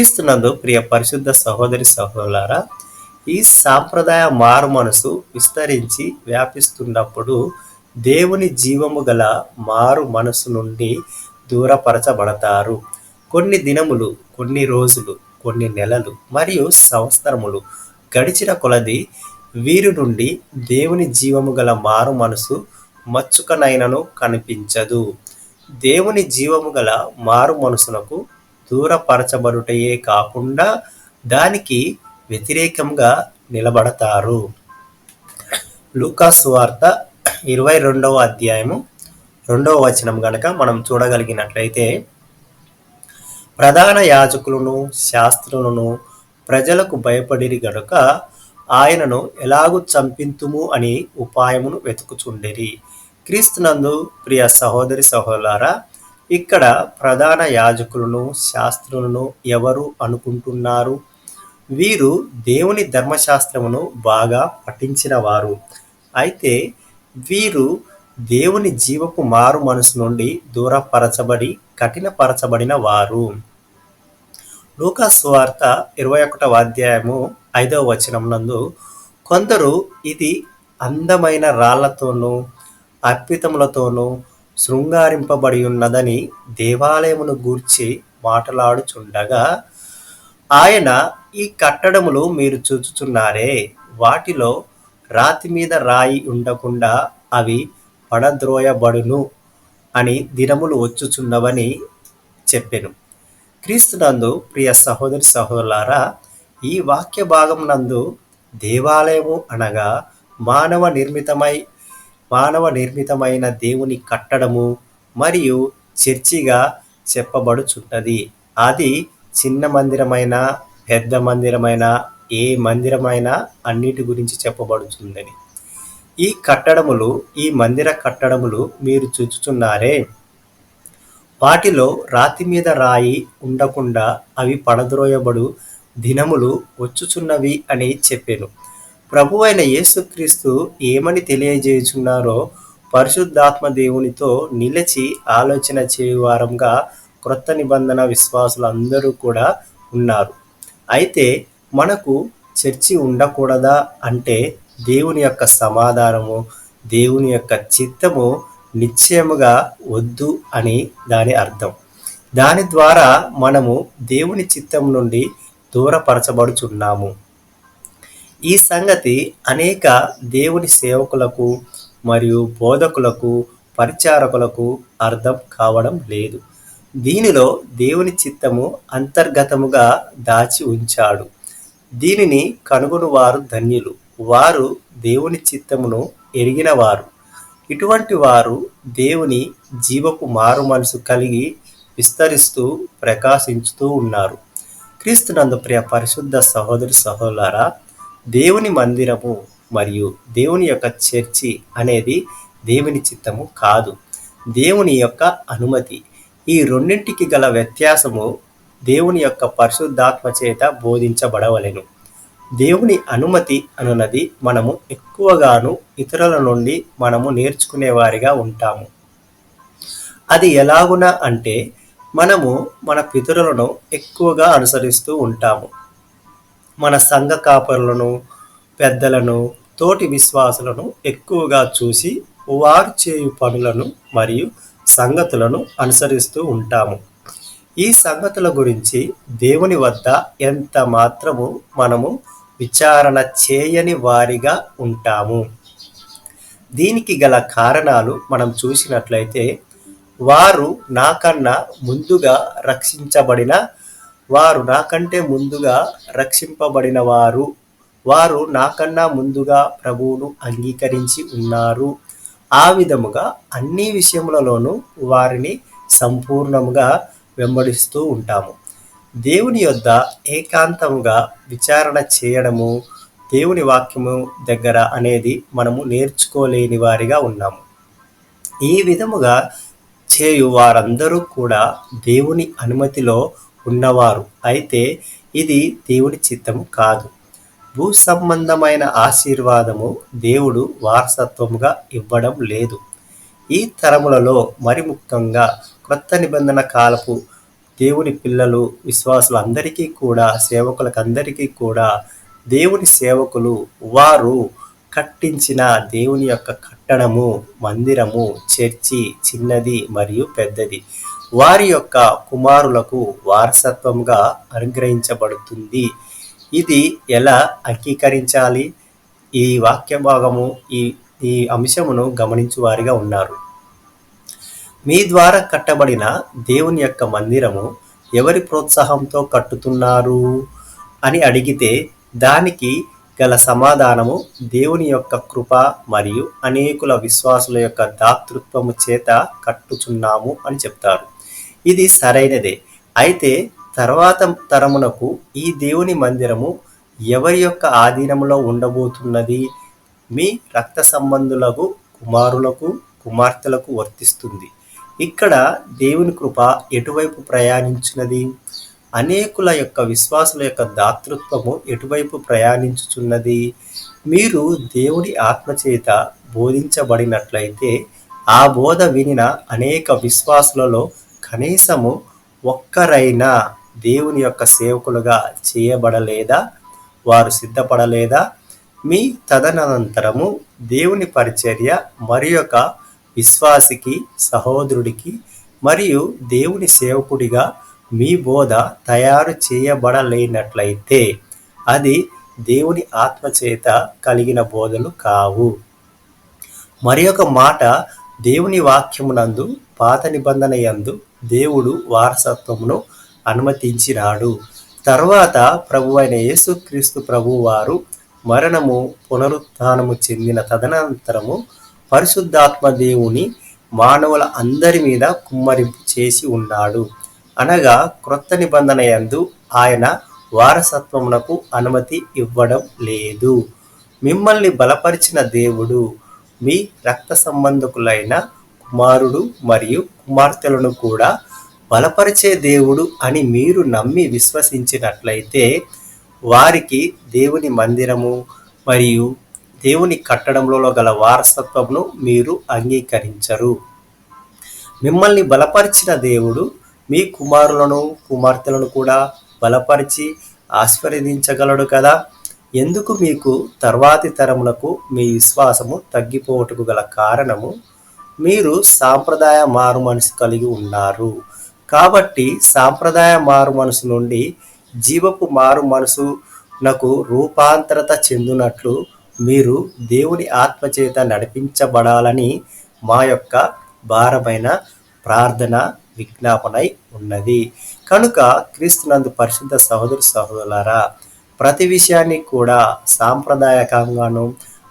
క్రీస్తునందు ప్రియ పరిశుద్ధ సహోదరి సహోదరులారా ఈ సాంప్రదాయ మారు మనసు విస్తరించి వ్యాపిస్తున్నప్పుడు దేవుని జీవము గల మారు మనసు నుండి దూరపరచబడతారు. కొన్ని దినములు కొన్ని రోజులు కొన్ని నెలలు మరియు సంవత్సరములు గడిచిన కొలది వీరి నుండి దేవుని జీవము గల మారు మనసు మచ్చుకనైనను కనిపించదు. దేవుని జీవము గల మారు మనసునకు దూరపరచబడుటయే కాకుండా దానికి వ్యతిరేకంగా నిలబడతారు. లూకాస్ వార్త ఇరవై రెండవ అధ్యాయము రెండవ వచనం గనక మనం చూడగలిగినట్లయితే ప్రధాన యాజకులను శాస్త్రులను ప్రజలకు భయపడిరి గనుక ఆయనను ఎలాగు చంపింతుము అని ఉపాయమును వెతుకుచుండిరి. క్రీస్తునందు ప్రియ సహోదరి సహోదరా ఇక్కడ ప్రధాన యాజకులను శాస్త్రులను ఎవరు అనుకుంటున్నారు? వీరు దేవుని ధర్మశాస్త్రమును బాగా పఠించిన వారు అయితే వీరు దేవుని జీవపు మారు మనసు నుండి దూరపరచబడి కఠినపరచబడిన వారు. లూకాస్వార్త ఇరవై ఒకటవ అధ్యాయము ఐదవ వచనం నందు కొందరు ఇది అందమైన రాళ్ళతోనూ అర్పితములతోనూ శృంగారింపబడి ఉన్నదని దేవాలయమును గూర్చి మాట్లాడుచుండగా ఆయన ఈ కట్టడములు మీరు చూచుచున్నారే వాటిలో రాతి మీద రాయి ఉండకుండా అవి పడద్రోయబడును అని దినములు వచ్చుచున్నవని చెప్పెను. క్రీస్తునందు ప్రియ సహోదరి సహోదరులారా ఈ వాక్య భాగం నందు దేవాలయము అనగా మానవ నిర్మితమై మానవ నిర్మితమైన దేవుని కట్టడము మరియు చర్చిగా చెప్పబడుచున్నది. అది చిన్న మందిరమైన పెద్ద మందిరమైన ఏ మందిరమైనా అన్నిటి గురించి చెప్పబడుచున్నది. ఈ కట్టడములు ఈ మందిర కట్టడములు మీరు చూచుచున్నారే. వాటిలో రాతి మీద రాయి ఉండకుండా అవి పడద్రోయబడు దినములు వచ్చుచున్నవి అని చెప్పాను. ప్రభు అయిన యేసుక్రీస్తు ఏమని తెలియజేయుచున్నారో పరిశుద్ధాత్మ దేవునితో నిలిచి ఆలోచన చేయువారంగా క్రొత్త నిబంధన విశ్వాసులందరూ కూడా ఉన్నారు. అయితే మనకు చర్చి ఉండకూడదా అంటే దేవుని యొక్క సమాధానము దేవుని యొక్క చిత్తము నిశ్చయముగా వద్దు అని దాని అర్థం. దాని ద్వారా మనము దేవుని చిత్తం నుండి దూరపరచబడుచున్నాము. ఈ సంగతి అనేక దేవుని సేవకులకు మరియు బోధకులకు పరిచారకులకు అర్థం కావడం లేదు. దీనిలో దేవుని చిత్తము అంతర్గతముగా దాచి ఉంచాడు. దీనిని కనుగొను వారు ధన్యులు. వారు దేవుని చిత్తమును ఎరిగినవారు. ఇటువంటి వారు దేవుని జీవపు మారు మనసు కలిగి విస్తరిస్తూ ప్రకాశించుతూ ఉన్నారు. క్రీస్తునందు ప్రియ పరిశుద్ధ సహోదరి సహోదరా దేవుని మందిరము మరియు దేవుని యొక్క చర్చి అనేది దేవుని చిత్తము కాదు. దేవుని యొక్క అనుమతి. ఈ రెండింటికి గల వ్యత్యాసము దేవుని యొక్క పరిశుద్ధాత్మ చేత బోధించబడవలెను. దేవుని అనుమతి అనున్నది మనము ఎక్కువగాను ఇతరుల నుండి మనము నేర్చుకునేవారిగా ఉంటాము. అది ఎలాగునా అంటే మనము మన పితరులను ఎక్కువగా అనుసరిస్తూ ఉంటాము. మన సంఘ కాపరులను పెద్దలను తోటి విశ్వాసులను ఎక్కువగా చూసి వారు చేయు పనులను మరియు సంగతులను అనుసరిస్తూ ఉంటాము. ఈ సంగతుల గురించి దేవుని వద్ద ఎంత మాత్రము మనము విచారణ చేయని వారిగా ఉంటాము. దీనికి గల కారణాలు మనం చూసినట్లయితే వారు నాకన్నా ముందుగా రక్షించబడిన వారు నాకంటే ముందుగా రక్షింపబడిన వారు వారు నాకన్నా ముందుగా ప్రభువును అంగీకరించి ఉన్నారు. ఆ విధముగా అన్ని విషయములలోనూ వారిని సంపూర్ణముగా వెంబడిస్తూ ఉంటాము. దేవుని యొద్ద ఏకాంతముగా విచారణ చేయడము దేవుని వాక్యము దగ్గర అనేది మనము నేర్చుకోలేని వారిగా ఉన్నాము. ఈ విధముగా చేయు వారందరూ కూడా దేవుని అనుమతిలో ఉన్నవారు. అయితే ఇది దేవుడి చిత్తము కాదు. భూ సంబంధమైన ఆశీర్వాదము దేవుడు వారసత్వముగా ఇవ్వడం లేదు. ఈ తరములలో మరి ముఖ్యంగా క్రొత్త నిబంధన కాలపు దేవుని పిల్లలు విశ్వాసులందరికీ కూడా సేవకులకందరికీ కూడా దేవుని సేవకులు వారు కట్టించిన దేవుని యొక్క కట్టడము మందిరము చర్చి చిన్నది మరియు పెద్దది. వారి యొక్క కుమారులకు వారసత్వంగా అనుగ్రహించబడుతుంది. ఇది ఎలా అంగీకరించాలి? ఈ వాక్య భాగము ఈ ఈ అంశమును గమనించువారిగా ఉన్నారు. మీ ద్వారా కట్టబడిన దేవుని యొక్క మందిరము ఎవరి ప్రోత్సాహంతో కట్టుతున్నారు అని అడిగితే దానికి గల సమాధానము దేవుని యొక్క కృప మరియు అనేకుల విశ్వాసుల యొక్క దాతృత్వము చేత కట్టుచున్నాము అని చెప్తారు. ఇది సరైనదే. అయితే తర్వాత తరమునకు ఈ దేవుని మందిరము ఎవరి యొక్క ఆధీనంలో ఉండబోతున్నది? మీ రక్త సంబంధులకు కుమారులకు కుమార్తెలకు వర్తిస్తుంది. ఇక్కడ దేవుని కృప ఎటువైపు ప్రయాణించినది? అనేకుల యొక్క విశ్వాసుల యొక్క దాతృత్వము ఎటువైపు ప్రయాణించుచున్నది? మీరు దేవుని ఆత్మచేత బోధించబడినట్లయితే ఆ బోధ వినిన అనేక విశ్వాసులలో కనీసము ఒక్కరైనా దేవుని యొక్క సేవకులుగా చేయబడలేదా? వారు సిద్ధపడలేదా? మీ తదనంతరము దేవుని పరిచర్య మరి యొక్క విశ్వాసికి సహోదరుడికి మరియు దేవుని సేవకుడిగా మీ బోధ తయారు చేయబడలేనట్లయితే అది దేవుని ఆత్మచేత కలిగిన బోధలు కావు. మరి ఒక మాట దేవుని వాక్యమునందు పాత నిబంధన యందు దేవుడు వారసత్వమును అనుమతించినాడు. తర్వాత ప్రభు అయిన యేసుక్రీస్తు ప్రభు వారు మరణము పునరుత్నము చెందిన తదనంతరము పరిశుద్ధాత్మ దేవుని మానవుల అందరి మీద కుమ్మరింపు చేసి ఉన్నాడు. అనగా క్రొత్త నిబంధన యందు ఆయన వారసత్వమునకు అనుమతి ఇవ్వడం లేదు. మిమ్మల్ని బలపరిచిన దేవుడు మీ రక్త సంబంధకులైన కుమారుడు మరియు కుమార్తెలను కూడా బలపరిచే దేవుడు అని మీరు నమ్మి విశ్వసించినట్లయితే వారికి దేవుని మందిరము మరియు దేవుని కట్టడంలో గల వారసత్వమును మీరు అంగీకరించరు. మిమ్మల్ని బలపరిచిన దేవుడు మీ కుమారులను కుమార్తెలను కూడా బలపరిచి ఆశీర్వదించగలడు కదా? ఎందుకు మీకు తర్వాతి తరములకు మీ విశ్వాసము తగ్గిపోవటకు గల కారణము మీరు సాంప్రదాయ మారు మనసు కలిగి ఉన్నారు. కాబట్టి సాంప్రదాయ మారు మనసు నుండి జీవపు మారు మనసునకు రూపాంతరత చెందినట్లు మీరు దేవుని ఆత్మచేత నడిపించబడాలని మా యొక్క భారమైన ప్రార్థన విజ్ఞాపనై ఉన్నది. కనుక క్రీస్తునందు పరిశుద్ధ సహోదరు సహోదరులారా ప్రతి విషయాన్ని కూడా సాంప్రదాయకంగాను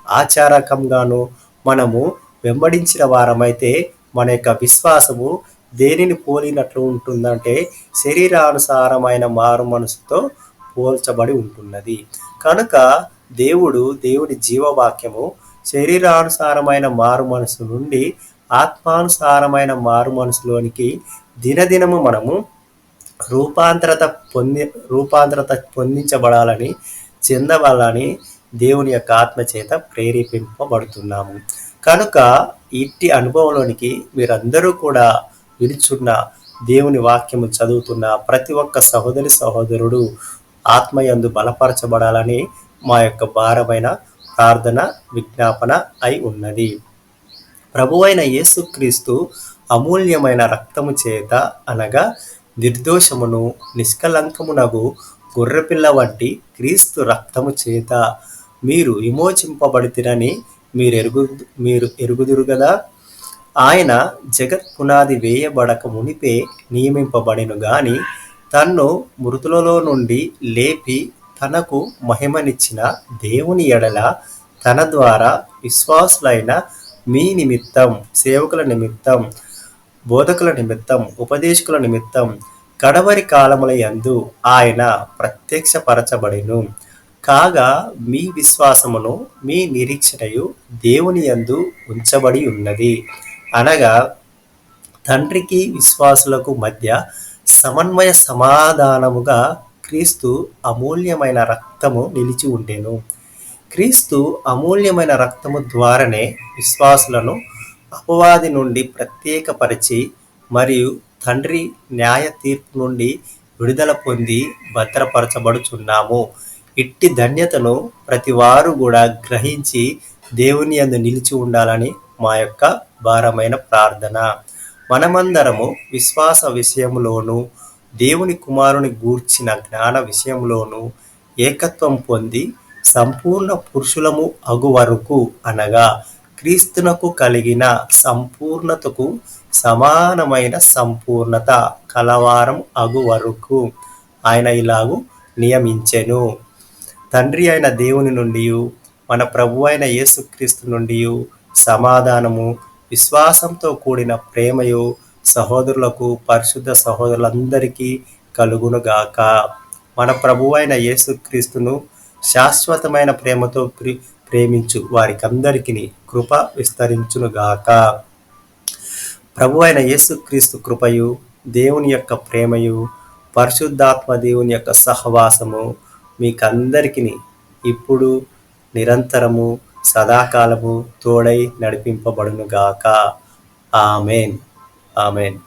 ఆచారకంగాను మనము వెంబడించిన వారమైతే మన యొక్క విశ్వాసము దేనిని పోలినట్లు ఉంటుందంటే శరీరానుసారమైన మారు మనసుతో పోల్చబడి ఉంటున్నది. కనుక దేవుడు దేవుడి జీవవాక్యము శరీరానుసారమైన మారు మనసు నుండి ఆత్మానుసారమైన మారు మనసులోనికి దినదినము మనము రూపాంతరత పొంది రూపాంతరత పొందించబడాలని చెందవాలని దేవుని యొక్క ఆత్మ చేత ప్రేరేపింపబడుతున్నాము. కనుక ఇట్టి అనుభవంలోనికి మీరందరూ కూడా విరుచున్న దేవుని వాక్యము చదువుతున్న ప్రతి ఒక్క సహోదరి సహోదరుడు ఆత్మయందు బలపరచబడాలని మా యొక్క భారమైన ప్రార్థన విజ్ఞాపన అయి ఉన్నది. ప్రభువైన యేసుక్రీస్తు అమూల్యమైన రక్తము చేత అనగా నిర్దోషమును నిష్కలంకమునగు గొర్రెపిల్ల వంటి క్రీస్తు రక్తము చేత మీరు విమోచింపబడితిరని మీరు ఎరుగు మీరు ఎరుగుదురు కదా ఆయన జగత్ పునాది వేయబడక మునిపే నియమింపబడిను గాని తన్ను మృతులలో నుండి లేపి తనకు మహిమనిచ్చిన దేవుని ఎడల తన ద్వారా విశ్వాసులైన మీ నిమిత్తం సేవకుల నిమిత్తం బోధకుల నిమిత్తం ఉపదేశకుల నిమిత్తం కడవరి కాలముల యందు ఆయన ప్రత్యక్షపరచబడిను. కాగా మీ విశ్వాసమును మీ నిరీక్షణయు దేవుని యందు ఉంచబడి ఉన్నది. అనగా తండ్రికి విశ్వాసులకు మధ్య సమన్వయ సమాధానముగా క్రీస్తు అమూల్యమైన రక్తము నిలిచి ఉండెను. క్రీస్తు అమూల్యమైన రక్తము ద్వారానే విశ్వాసులను అపవాది నుండి ప్రత్యేకపరిచి మరియు తండ్రి న్యాయ తీర్పు నుండి విడుదల పొంది భద్రపరచబడుచున్నాము. ఇట్టి ధన్యతను ప్రతి వారు కూడా గ్రహించి దేవుని అందు నిలిచి ఉండాలని మా యొక్క భారమైన ప్రార్థన. మనమందరము విశ్వాస విషయంలోనూ దేవుని కుమారుని గూర్చిన జ్ఞాన విషయంలోనూ ఏకత్వం పొంది సంపూర్ణ పురుషులము అగు వరకు అనగా క్రీస్తునకు కలిగిన సంపూర్ణతకు సమానమైన సంపూర్ణత కలవారం అగు వరకు. ఆయన ఇలాగు నియమించెను. తండ్రి అయిన దేవుని నుండి మన ప్రభు అయిన యేసుక్రీస్తు నుండి సమాధానము విశ్వాసంతో కూడిన ప్రేమయు సహోదరులకు పరిశుద్ధ సహోదరులందరికీ కలుగునుగాక. మన ప్రభు అయిన యేసుక్రీస్తును శాశ్వతమైన ప్రేమతో ప్రి ప్రేమించు వారికందరికీ కృప విస్తరించునుగాక. ప్రభు అయిన యేసుక్రీస్తు కృపయు దేవుని యొక్క ప్రేమయు పరిశుద్ధాత్మ దేవుని యొక్క సహవాసము మీకందరికీ ఇప్పుడు నిరంతరము సదాకాలము తోడై నడిపింపబడునుగాక. ఆమెన్. ఆమెన్.